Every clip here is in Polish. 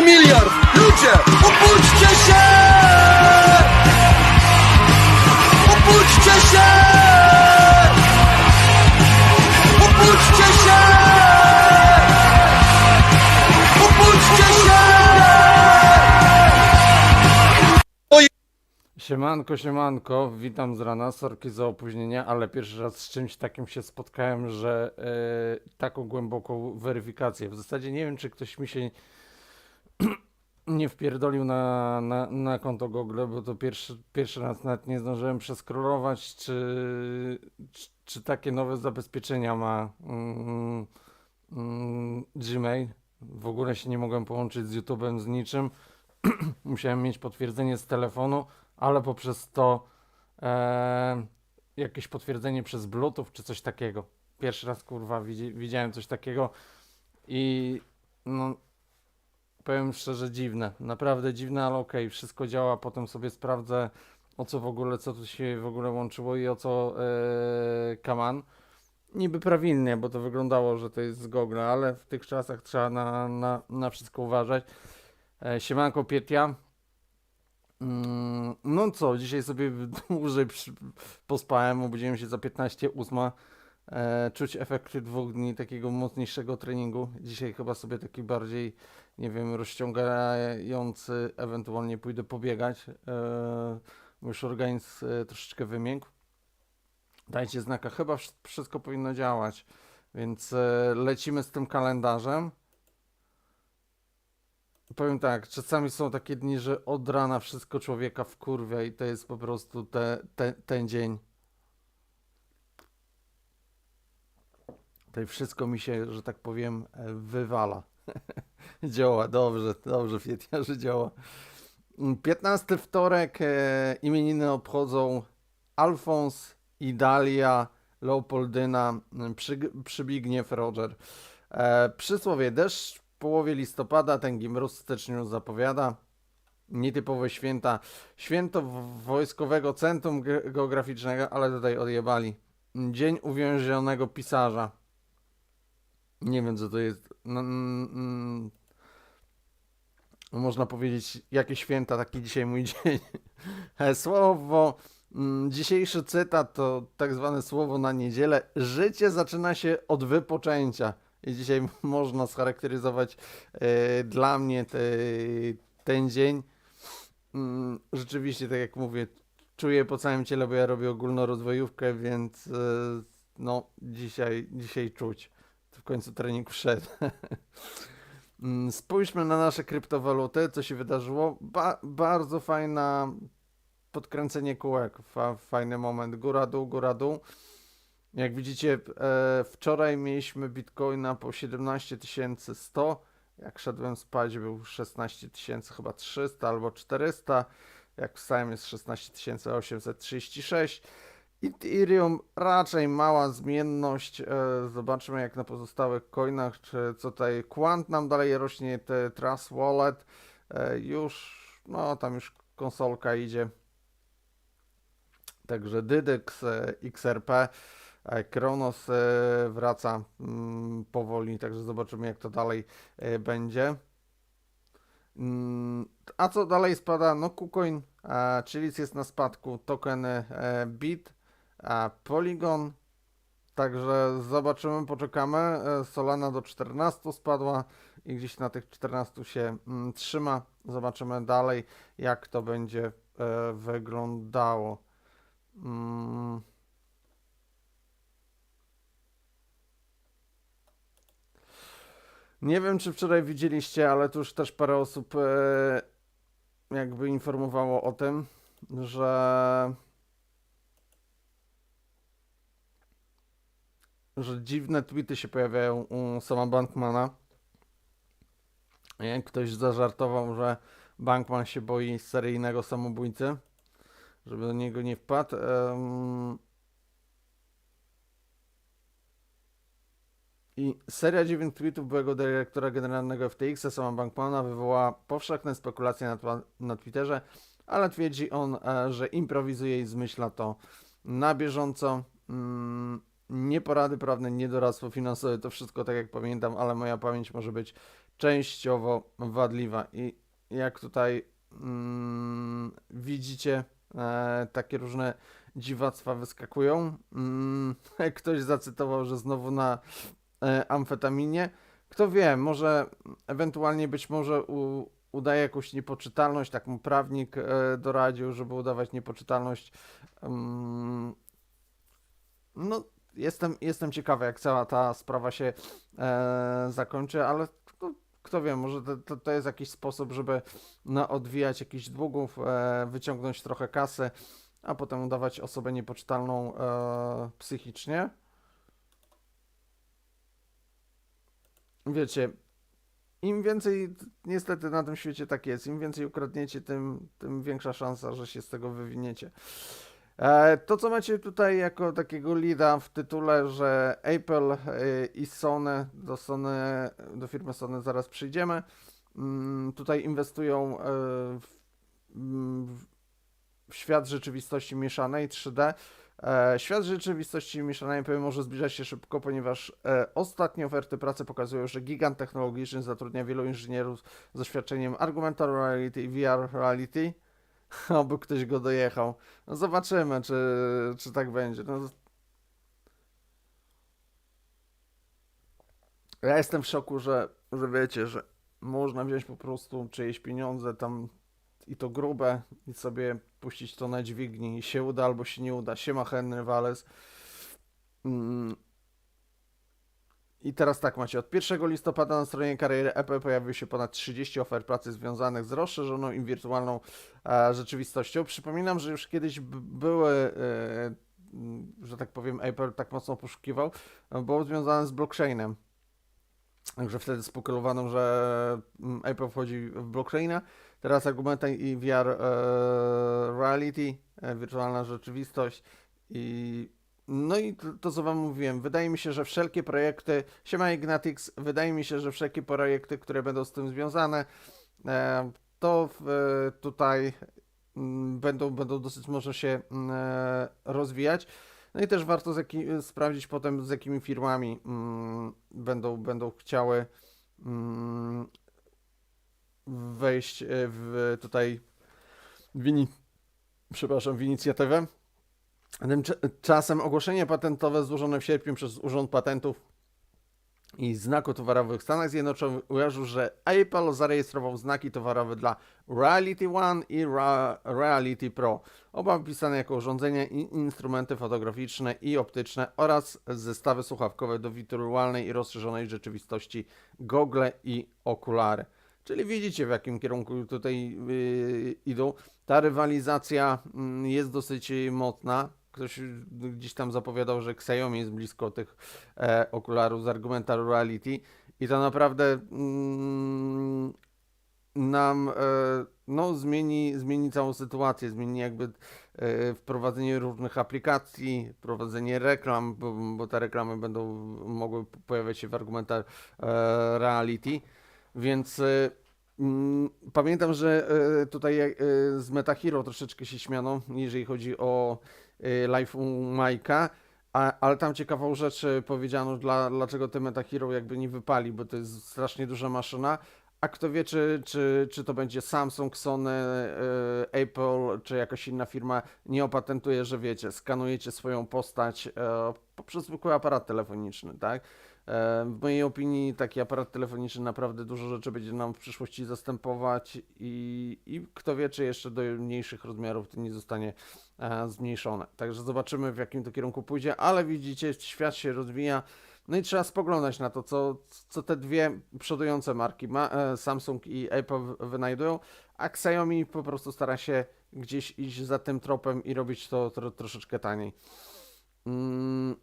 mu miliard! Ludzie, obudźcie się! Obudźcie się! Obudźcie się! Obudźcie się! Siemanko, siemanko, witam z rana, sorki za opóźnienie, ale pierwszy raz z czymś takim się spotkałem, że e, taką głęboką weryfikację. W zasadzie nie wiem, czy ktoś mi się nie wpierdolił na, na, na konto Google, bo to pierwszy, pierwszy raz nawet nie zdążyłem przeskrolować, czy, czy, czy takie nowe zabezpieczenia ma mm, mm, Gmail. W ogóle się nie mogłem połączyć z YouTube'em z niczym. Musiałem mieć potwierdzenie z telefonu ale poprzez to e, jakieś potwierdzenie przez Bluetooth czy coś takiego. Pierwszy raz kurwa widzi, widziałem coś takiego i no powiem szczerze dziwne, naprawdę dziwne, ale okej, wszystko działa, potem sobie sprawdzę o co w ogóle, co tu się w ogóle łączyło i o co e, Kaman. Niby prawilnie, bo to wyglądało, że to jest z Google, ale w tych czasach trzeba na, na, na wszystko uważać. E, siemanko Pietia. Mm, No co, dzisiaj sobie dłużej pospałem, obudziłem się za 15.08. E, czuć efekty dwóch dni takiego mocniejszego treningu. Dzisiaj chyba sobie taki bardziej, nie wiem, rozciągający, ewentualnie pójdę pobiegać, e, już organizm e, troszeczkę wymiękł. Dajcie znaka, chyba wsz- wszystko powinno działać, więc e, lecimy z tym kalendarzem. Powiem tak, czasami są takie dni, że od rana wszystko człowieka wkurwia i to jest po prostu te, te, ten dzień. I wszystko mi się, że tak powiem, e, wywala. działa, dobrze, dobrze, Fietia, że działa. Mm, 15 wtorek e, imieniny obchodzą Alfons, Idalia, Leopoldyna, mm, Przyg- Przybigniew, Roger. E, przysłowie deszcz w połowie listopada, tęgi mróz w styczniu zapowiada. Nietypowe święta. Święto Wojskowego Centrum Ge- Geograficznego, ale tutaj odjebali. Dzień uwięzionego pisarza. Nie wiem, co to jest. No, mm, mm, można powiedzieć, jakie święta, taki dzisiaj mój dzień. E, Słowo, mm, dzisiejszy cytat to tak zwane słowo na niedzielę. Życie zaczyna się od wypoczęcia. I dzisiaj można scharakteryzować e, dla mnie te, ten dzień. Mm, rzeczywiście, tak jak mówię, czuję po całym ciele, bo ja robię ogólnorozwojówkę, więc e, no, dzisiaj, dzisiaj czuć. Końcu trening wszedł. Mm, Spójrzmy na nasze kryptowaluty, co się wydarzyło. Ba bardzo fajna podkręcenie kółek, Fa fajny moment. Góra, dół, góra, dół. Jak widzicie, e, wczoraj mieliśmy bitcoina po 17 100. Jak szedłem spać, był 16 tysięcy, chyba 300 albo 400. Jak wstałem, jest 16 836. Ethereum raczej mała zmienność. E, zobaczymy jak na pozostałych coinach, czy co tutaj Quant nam dalej rośnie, te Trust Wallet e, już, no tam już konsolka idzie. Także Dydex, e, XRP, Kronos wraca mm, powoli, także zobaczymy jak to dalej będzie. Mm, A co dalej spada? No KuCoin, Chilis jest na spadku, tokeny e, BIT, a Polygon. Także zobaczymy, poczekamy. E, Solana do 14 spadła i gdzieś na tych 14 się mm, trzyma. Zobaczymy dalej, jak to będzie e, wyglądało. Mm. Nie wiem, czy wczoraj widzieliście, ale tu już też parę osób e, jakby informowało o tym, że że dziwne tweety się pojawiają u sama Bankmana. Nie? Ktoś zażartował, że Bankman się boi seryjnego samobójcy, żeby do niego nie wpadł. I seria 9 tweetów byłego dyrektora generalnego FTX, sama Bankmana, wywołała powszechne spekulacje na, na Twitterze, ale twierdzi on, e, że improwizuje i zmyśla to na bieżąco. Mm, nie porady prawne, nie doradztwo finansowe, to wszystko tak jak pamiętam, ale moja pamięć może być częściowo wadliwa. I jak tutaj mm, widzicie, e, takie różne dziwactwa wyskakują. Mm, ktoś zacytował, że znowu na e, amfetaminie. Kto wie, może ewentualnie być może u, udaje jakąś niepoczytalność, tak mu prawnik e, doradził, żeby udawać niepoczytalność. Mm, no, jestem, jestem ciekawy, jak cała ta sprawa się e, zakończy, ale no, kto wie, może to, to, to jest jakiś sposób, żeby no, odwijać jakichś długów, e, wyciągnąć trochę kasy, a potem udawać osobę niepoczytalną e, psychicznie. Wiecie, im więcej, niestety na tym świecie tak jest, im więcej ukradniecie, tym, tym większa szansa, że się z tego wywiniecie. E, To, co macie tutaj jako takiego leada w tytule, że Apple e, i Sony, do Sony, do firmy Sony zaraz przyjdziemy, mm, tutaj inwestują e, w, mm, w- w świat rzeczywistości mieszanej 3D. E, Świat rzeczywistości mieszanej może zbliżać się szybko, ponieważ ostatnie oferty pracy pokazują, że gigant technologiczny zatrudnia wielu inżynierów z doświadczeniem augmented reality i VR reality. Oby ktoś go dojechał. No zobaczymy, czy, czy tak będzie. No, ja jestem w szoku, że, że wiecie, że można wziąć po prostu czyjeś pieniądze tam i to grube i sobie puścić to na dźwigni i się uda albo się nie uda. Siema Henry Wales. Mm. I teraz tak macie, od 1 listopada na stronie kariery Apple pojawiły się ponad 30 ofert pracy związanych z rozszerzoną i wirtualną e, rzeczywistością. Przypominam, że już kiedyś były, e, że tak powiem, Apple tak mocno poszukiwał, e, było związane z blockchainem. Także wtedy spekulowano, że mm, Apple wchodzi w blockchaina. Teraz argumentem i VR e, reality, e, wirtualna rzeczywistość i no i to, to, co wam mówiłem, wydaje mi się, że wszelkie projekty, siema Ignatix, wydaje mi się, że wszelkie projekty, które będą z tym związane, e, to e, tutaj mm, będą, będą dosyć mocno się mm, e, rozwijać. No i też warto z jaki, sprawdzić potem, z jakimi firmami mm, będą, będą chciały wejść w tutaj w, przepraszam, w inicjatywę. Tymczasem ogłoszenie patentowe złożone w sierpniu przez Urząd Patentów i Znaku Towarowych w Stanach Zjednoczonych ujawnił, że Apple zarejestrował znaki towarowe dla Reality One i Ra Reality Pro. Oba opisane jako urządzenia i instrumenty fotograficzne i optyczne oraz zestawy słuchawkowe do wirtualnej i rozszerzonej rzeczywistości, gogle i okulary. Czyli widzicie, w jakim kierunku tutaj yy, idą. Ta rywalizacja mm, jest dosyć mocna. Ktoś gdzieś tam zapowiadał, że Xiaomi jest blisko tych e, okularów z Argumental Reality i to naprawdę mm, nam e, no, zmieni, zmieni całą sytuację, zmieni jakby e, wprowadzenie różnych aplikacji, wprowadzenie reklam, bo, te reklamy będą mogły pojawiać się w Argumental e, Reality. Więc y, mm, pamiętam, że y, tutaj y, z Metahero troszeczkę się śmiano, jeżeli chodzi o y, live u Majka, a, ale tam ciekawą rzecz y, powiedziano, dla, dlaczego te Metahero jakby nie wypali, bo to jest strasznie duża maszyna. A kto wie, czy, czy, czy to będzie Samsung, Sony, y, Apple, czy jakaś inna firma nie opatentuje, że wiecie, skanujecie swoją postać poprzez zwykły aparat telefoniczny, tak? E, W mojej opinii taki aparat telefoniczny naprawdę dużo rzeczy będzie nam w przyszłości zastępować i, i kto wie, czy jeszcze do mniejszych rozmiarów to nie zostanie e, zmniejszone. Także zobaczymy, w jakim to kierunku pójdzie, ale widzicie, świat się rozwija. No i trzeba spoglądać na to, co, co te dwie przodujące marki, ma, e, Samsung i Apple wynajdują, a Xiaomi po prostu stara się gdzieś iść za tym tropem i robić to tro, troszeczkę taniej. Mm,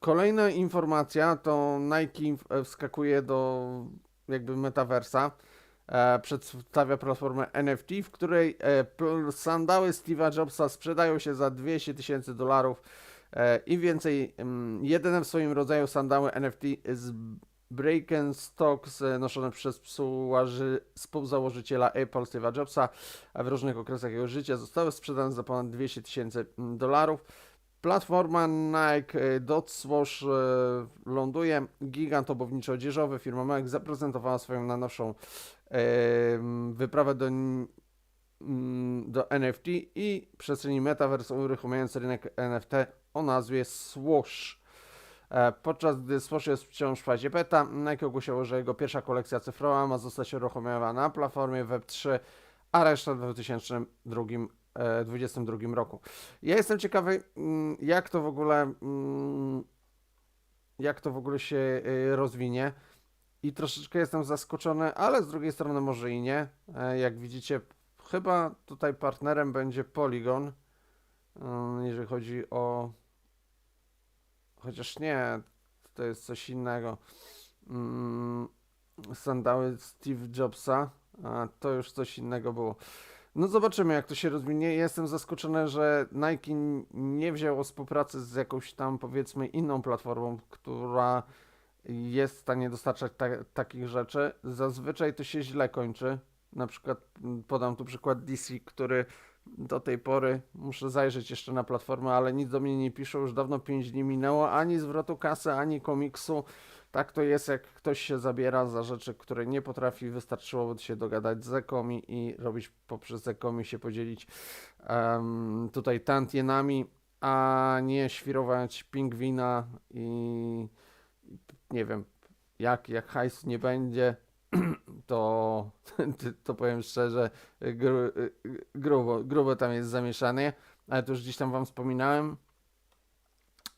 Kolejna informacja to Nike w- wskakuje do jakby metaversa. E, przedstawia platformę NFT, w której e, sandały Steve'a Jobsa sprzedają się za 200 tysięcy dolarów e, i więcej. Mm, jedyne w swoim rodzaju sandały NFT z Birkenstocks e, noszone przez współzałożyciela Apple Steve'a Jobsa w różnych okresach jego życia zostały sprzedane za ponad 200 tysięcy mm, dolarów. Platforma Nike e, Dot Swash e, ląduje. Gigant obowniczo-odzieżowy firma Nike zaprezentowała swoją najnowszą wyprawę do, mm, do NFT i przestrzeni Metaverse uruchamiając rynek NFT o nazwie Swash. E, Podczas gdy Swash jest wciąż w fazie beta, Nike ogłosiło, że jego pierwsza kolekcja cyfrowa ma zostać uruchomiona na platformie Web3, a reszta w 2022 roku. Ja jestem ciekawy, mm, jak to w ogóle, mm, jak to w ogóle się y, rozwinie. I troszeczkę jestem zaskoczony, ale z drugiej strony może i nie. E, Jak widzicie, chyba tutaj partnerem będzie Polygon, ym, jeżeli chodzi o. Chociaż nie, to jest coś innego. Mm, Sandały Steve Jobsa, to już coś innego było. No zobaczymy, jak to się rozwinie. Jestem zaskoczony, że Nike nie wzięło współpracy z jakąś tam, powiedzmy, inną platformą, która jest w stanie dostarczać ta takich rzeczy. Zazwyczaj to się źle kończy. Na przykład podam tu przykład DC, który do tej pory, muszę zajrzeć jeszcze na platformę, ale nic do mnie nie piszą, już dawno 5 dni minęło, ani zwrotu kasy, ani komiksu. Tak to jest, jak ktoś się zabiera za rzeczy, które nie potrafi, wystarczyłoby się dogadać z Ekomi i robić poprzez Ekomi się podzielić em, tutaj tantienami, a nie świrować pingwina i i nie wiem, jak, jak hajs nie będzie, to, to powiem szczerze, gru, grubo, grubo tam jest zamieszanie, ale to już gdzieś tam wam wspominałem.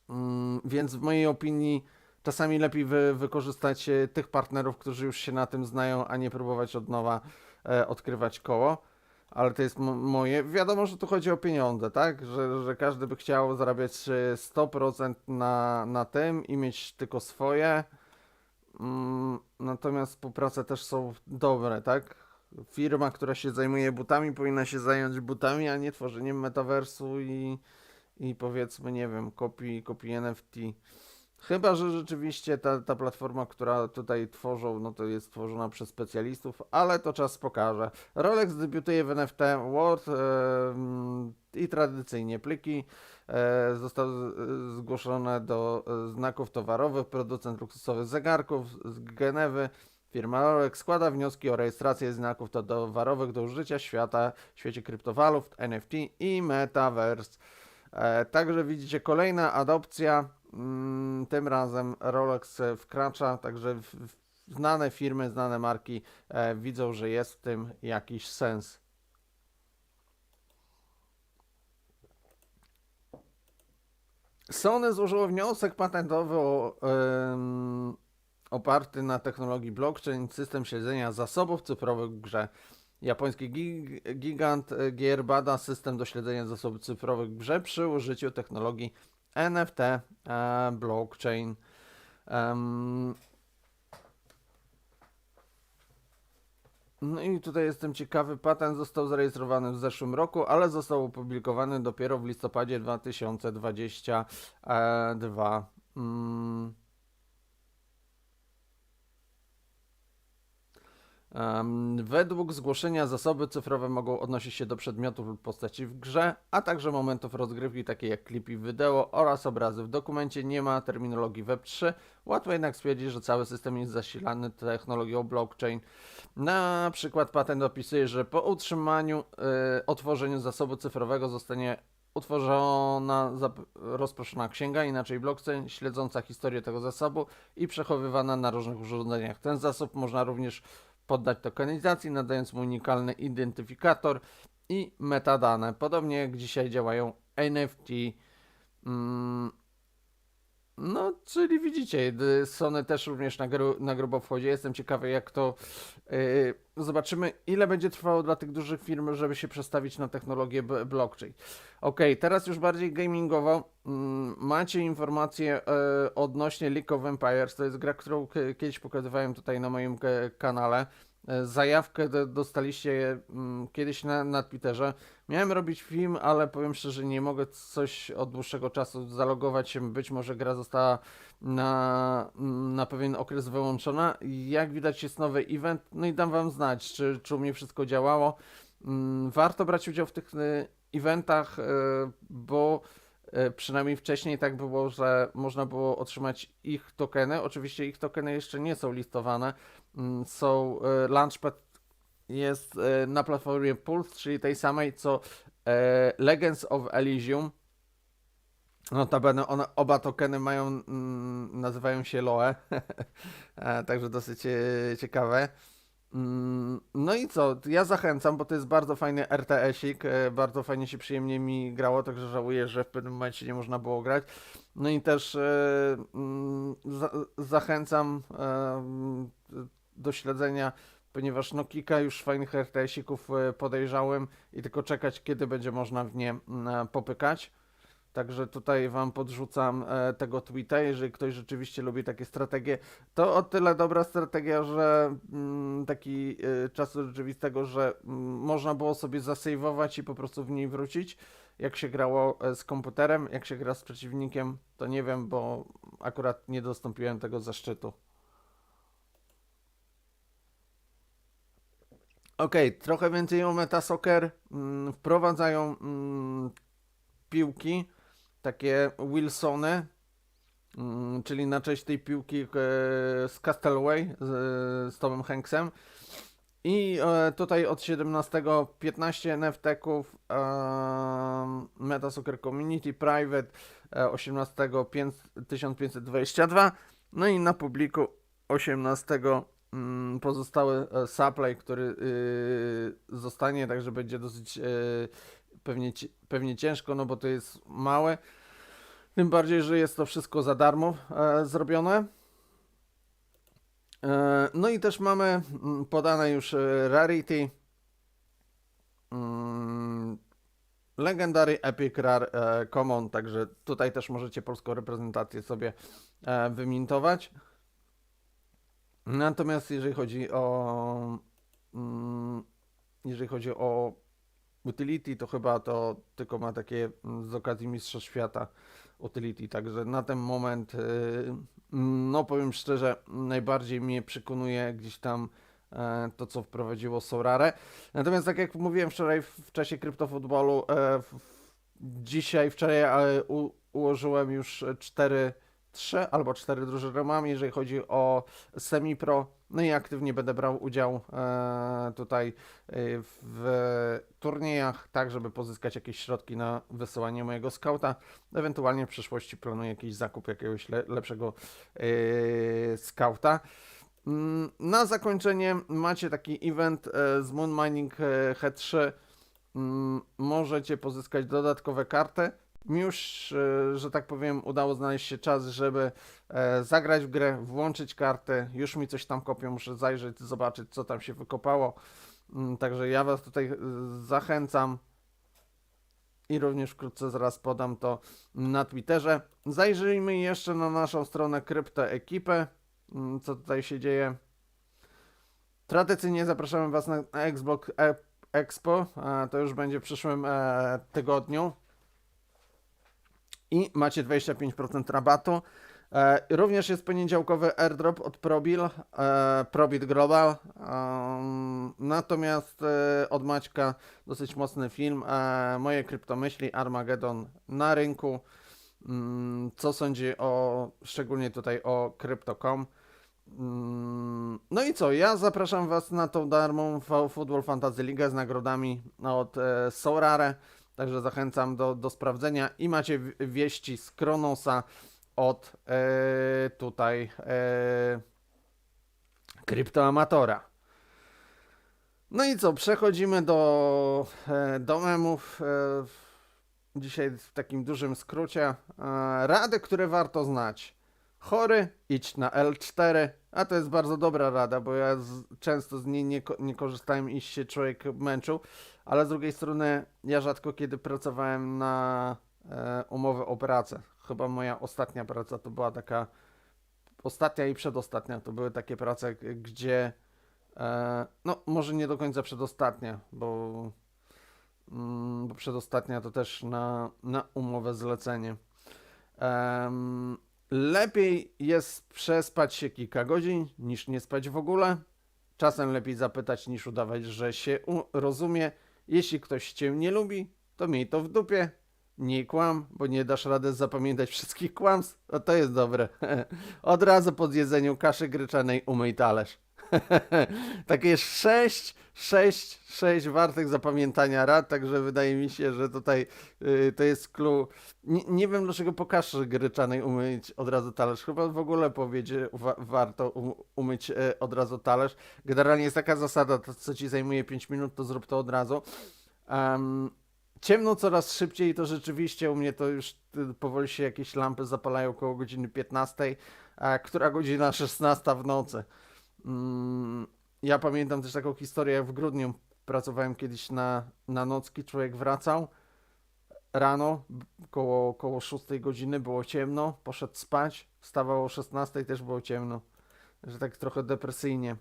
Mm, Więc w mojej opinii czasami lepiej wy, wykorzystać e, tych partnerów, którzy już się na tym znają, a nie próbować od nowa e, odkrywać koło. Ale to jest mo- moje. Wiadomo, że tu chodzi o pieniądze, tak? Że, że każdy by chciał zarabiać e, 100% na, na tym i mieć tylko swoje. Mm, natomiast współprace też są dobre, tak? Firma, która się zajmuje butami, powinna się zająć butami, a nie tworzeniem metaversu i, i powiedzmy, nie wiem, kopii, kopii NFT. Chyba, że rzeczywiście ta, ta platforma, która tutaj tworzą, no to jest tworzona przez specjalistów, ale to czas pokaże. Rolex debiutuje w NFT World e, mm, i tradycyjnie pliki e, zostały z- zgłoszone do e, znaków towarowych. Producent luksusowych zegarków z Genewy, firma Rolex składa wnioski o rejestrację znaków towarowych do użycia świata, w świecie kryptowalut, NFT i Metaverse. E, Także widzicie kolejna adopcja. Mm, Tym razem Rolex e, wkracza, także znane firmy, znane marki e, widzą, że jest w tym jakiś sens. Sony złożyło wniosek patentowy o, em, oparty na technologii blockchain, system śledzenia zasobów cyfrowych w grze. Japoński gig, gigant e, gier bada system do śledzenia zasobów cyfrowych w grze przy użyciu technologii NFT, e, blockchain. No i tutaj jestem ciekawy, patent został zarejestrowany w zeszłym roku, ale został opublikowany dopiero w listopadzie 2022. Mm. Według zgłoszenia zasoby cyfrowe mogą odnosić się do przedmiotów lub postaci w grze, a także momentów rozgrywki takie jak klipy wideo oraz obrazy w dokumencie. Nie ma terminologii Web3. Łatwo jednak stwierdzić, że cały system jest zasilany technologią blockchain. Na przykład patent opisuje, że po utrzymaniu, y, otworzeniu zasobu cyfrowego zostanie utworzona rozproszona księga, inaczej blockchain, śledząca historię tego zasobu i przechowywana na różnych urządzeniach. Ten zasób można również poddać tokenizacji, nadając mu unikalny identyfikator i metadane. Podobnie jak dzisiaj działają NFT. Mm, no, czyli widzicie, d- Sony też również na, gru, na grubo wchodzi. Jestem ciekawy, jak to. Yy, zobaczymy, ile będzie trwało dla tych dużych firm, żeby się przestawić na technologię blockchain. Ok, teraz już bardziej gamingowo. Mm, macie informacje e, odnośnie League of Empires. To jest gra, którą kiedyś pokazywałem tutaj na moim k- kanale. E, Zajawkę dostaliście mm, kiedyś na, na Twitterze. Miałem robić film, ale powiem szczerze, nie mogę coś od dłuższego czasu zalogować się. Być może gra została na, na pewien okres wyłączona. Jak widać, jest nowy event. No i dam Wam znać, czy, czy u mnie wszystko działało. Mm, Warto brać udział w tych y, eventach, y, bo przynajmniej wcześniej tak było, że można było otrzymać ich tokeny. Oczywiście ich tokeny jeszcze nie są listowane. Mm, Są e, Launchpad jest e, na platformie Pulse, czyli tej samej co e, Legends of Elysium. Notabene one, oba tokeny mają, mm, nazywają się Loe, E, także dosyć e, ciekawe. Mm, No i co, ja zachęcam, bo to jest bardzo fajny RTS-ik, e, bardzo fajnie się przyjemnie mi grało, także żałuję, że w pewnym momencie nie można było grać. No i też e, mm, za, zachęcam e, do śledzenia, ponieważ no kilka już fajnych RTS-ików podejrzałem i tylko czekać, kiedy będzie można w nie popykać. Także tutaj Wam podrzucam e, tego tweeta, jeżeli ktoś rzeczywiście lubi takie strategie. To o tyle dobra strategia, że mm, taki y, czasu rzeczywistego, że mm, można było sobie zasejwować i po prostu w niej wrócić. Jak się grało e, z komputerem, jak się gra z przeciwnikiem, to nie wiem, bo akurat nie dostąpiłem tego zaszczytu. Okej, trochę więcej o Metasoccer. Mm, wprowadzają piłki, takie Wilsony, Mm, czyli na cześć tej piłki e, z Castleway z, z Tomem Hanksem. I e, tutaj od 17 15 NFT-ków e, Metasoccer Community Private e, 18 pięć- 1522 no i na publiku 18 mm, pozostały e, supply, który y, zostanie, także będzie dosyć e, pewnie, pewnie ciężko, no bo to jest małe. Tym bardziej, że jest to wszystko za darmo e, zrobione. E, no i też mamy mm, podane już e, Rarity. Mm, Legendary Epic Rare e, Common, także tutaj też możecie polską reprezentację sobie e, wymintować. Natomiast jeżeli chodzi o mm, jeżeli chodzi o utility, to chyba to tylko ma takie mm, z okazji Mistrzostw Świata utility, także na ten moment, y, no powiem szczerze, najbardziej mnie przekonuje gdzieś tam e, to, co wprowadziło Sorare. Natomiast tak jak mówiłem wczoraj w, czasie kryptofutbolu, e, dzisiaj, wczoraj ułożyłem już 4 3 albo 4 drużyny mam, jeżeli chodzi o semi-pro. No i aktywnie będę brał udział e, tutaj e, w turniejach, tak żeby pozyskać jakieś środki na wysyłanie mojego skauta. Ewentualnie w przyszłości planuję jakiś zakup jakiegoś le, lepszego e, skauta. Mm, Na zakończenie macie taki event z Moon Mining e, H3. Mm, Możecie pozyskać dodatkowe karty. Już, e, że tak powiem, udało znaleźć się czas, żeby e, zagrać w grę, włączyć karty. Już mi coś tam kopią, muszę zajrzeć, zobaczyć, co tam się wykopało. Mm, Także ja Was tutaj e, zachęcam i również wkrótce zaraz podam to na Twitterze. Zajrzyjmy jeszcze na naszą stronę Krypto Ekipę, mm, co tutaj się dzieje. Tradycyjnie zapraszamy Was na Xbox Expo, to już będzie w przyszłym tygodniu. I macie 25% rabatu. E, również jest poniedziałkowy airdrop od Probil, e, Probit Global. Natomiast e, od Maćka dosyć mocny film. Moje kryptomyśli, Armageddon na rynku. Mm, co sądzi o, szczególnie tutaj o Crypto.com. Mm, No i co, ja zapraszam Was na tą darmową F- Football Fantasy League z nagrodami od Sorare, także zachęcam do, do sprawdzenia i macie wieści z Kronosa od e, tutaj e, kryptoamatora. No i co, przechodzimy do, e, do memów. E, dzisiaj w takim dużym skrócie. E, rady, które warto znać. Chory, idź na L4, a to jest bardzo dobra rada, bo ja z, często z niej nie, nie korzystałem i się człowiek męczył, ale z drugiej strony ja rzadko kiedy pracowałem na e, umowę o pracę. Chyba moja ostatnia praca to była taka, ostatnia i przedostatnia to były takie prace, gdzie, e, no może nie do końca przedostatnia, bo, mm, bo przedostatnia to też na, na umowę zlecenie. Em, lepiej jest przespać się kilka godzin niż nie spać w ogóle. Czasem lepiej zapytać niż udawać, że się rozumie. Jeśli ktoś cię nie lubi, to miej to w dupie. Nie kłam, bo nie dasz rady zapamiętać wszystkich kłamstw. No to jest dobre. Od razu po zjedzeniu kaszy gryczanej umyj talerz. Takie sześć, sześć, sześć wartych zapamiętania rad, także wydaje mi się, że tutaj y, to jest clue. Nie, nie wiem dlaczego po kaszy gryczanej umyć od razu talerz. Chyba w ogóle powiedzieć, wa warto um, umyć e, od razu talerz. Generalnie jest taka zasada, to co ci zajmuje 5 minut, to zrób to od razu. Em, ciemno coraz szybciej, to rzeczywiście u mnie to już y, powoli się jakieś lampy zapalają około godziny 15, a która godzina 16 w nocy. Mm, ja pamiętam też taką historię, jak w grudniu pracowałem kiedyś na, na nocki, człowiek wracał rano, koło, koło 6 godziny było ciemno, poszedł spać, wstawał o 16 też było ciemno, że tak trochę depresyjnie.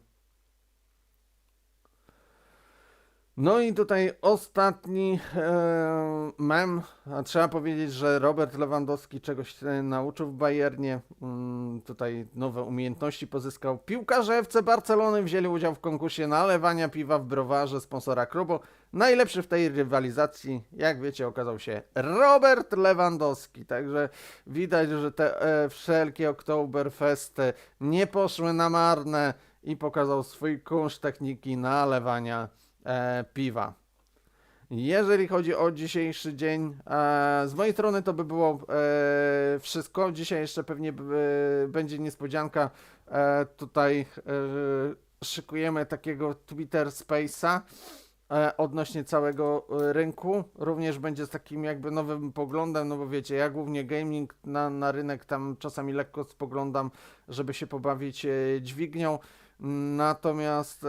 No i tutaj ostatni e, mem. A Trzeba powiedzieć, że Robert Lewandowski czegoś się nauczył w Bayernie. Mm, tutaj nowe umiejętności pozyskał. Piłkarze FC Barcelony wzięli udział w konkursie nalewania piwa w browarze sponsora klubu. Najlepszy w tej rywalizacji, jak wiecie, okazał się Robert Lewandowski. Także widać, że te e, wszelkie Oktoberfesty nie poszły na marne i pokazał swój kunszt techniki nalewania e, piwa. Jeżeli chodzi o dzisiejszy dzień, e, z mojej strony to by było e, wszystko. Dzisiaj jeszcze pewnie e, będzie niespodzianka. E, tutaj e, szykujemy takiego Twitter Space'a e, odnośnie całego e, rynku. Również będzie z takim jakby nowym poglądem, no bo wiecie, ja głównie gaming na, na rynek tam czasami lekko spoglądam, żeby się pobawić e, dźwignią. Natomiast e,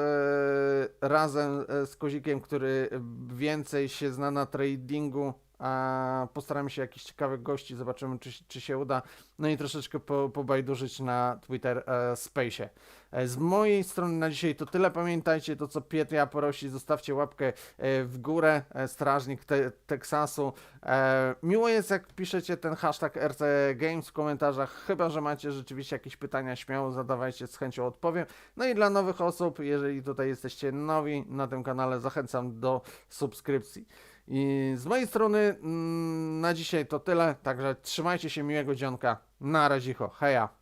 razem e, z Kozikiem, który więcej się zna na tradingu, a postaramy się jakichś ciekawych gości, zobaczymy czy, czy się uda. No i troszeczkę po, pobajdurzyć na Twitter e, Space. E, z mojej strony na dzisiaj to tyle. Pamiętajcie to, co Pietr ja prosi, zostawcie łapkę e, w górę, e, strażnik te, Teksasu. E, miło jest, jak piszecie ten hashtag RC Games w komentarzach, chyba, że macie rzeczywiście jakieś pytania, śmiało zadawajcie, z chęcią odpowiem. No i dla nowych osób, jeżeli tutaj jesteście nowi na tym kanale, zachęcam do subskrypcji. I z mojej strony mm, na dzisiaj to tyle, także trzymajcie się miłego dzionka. Na razie, heja.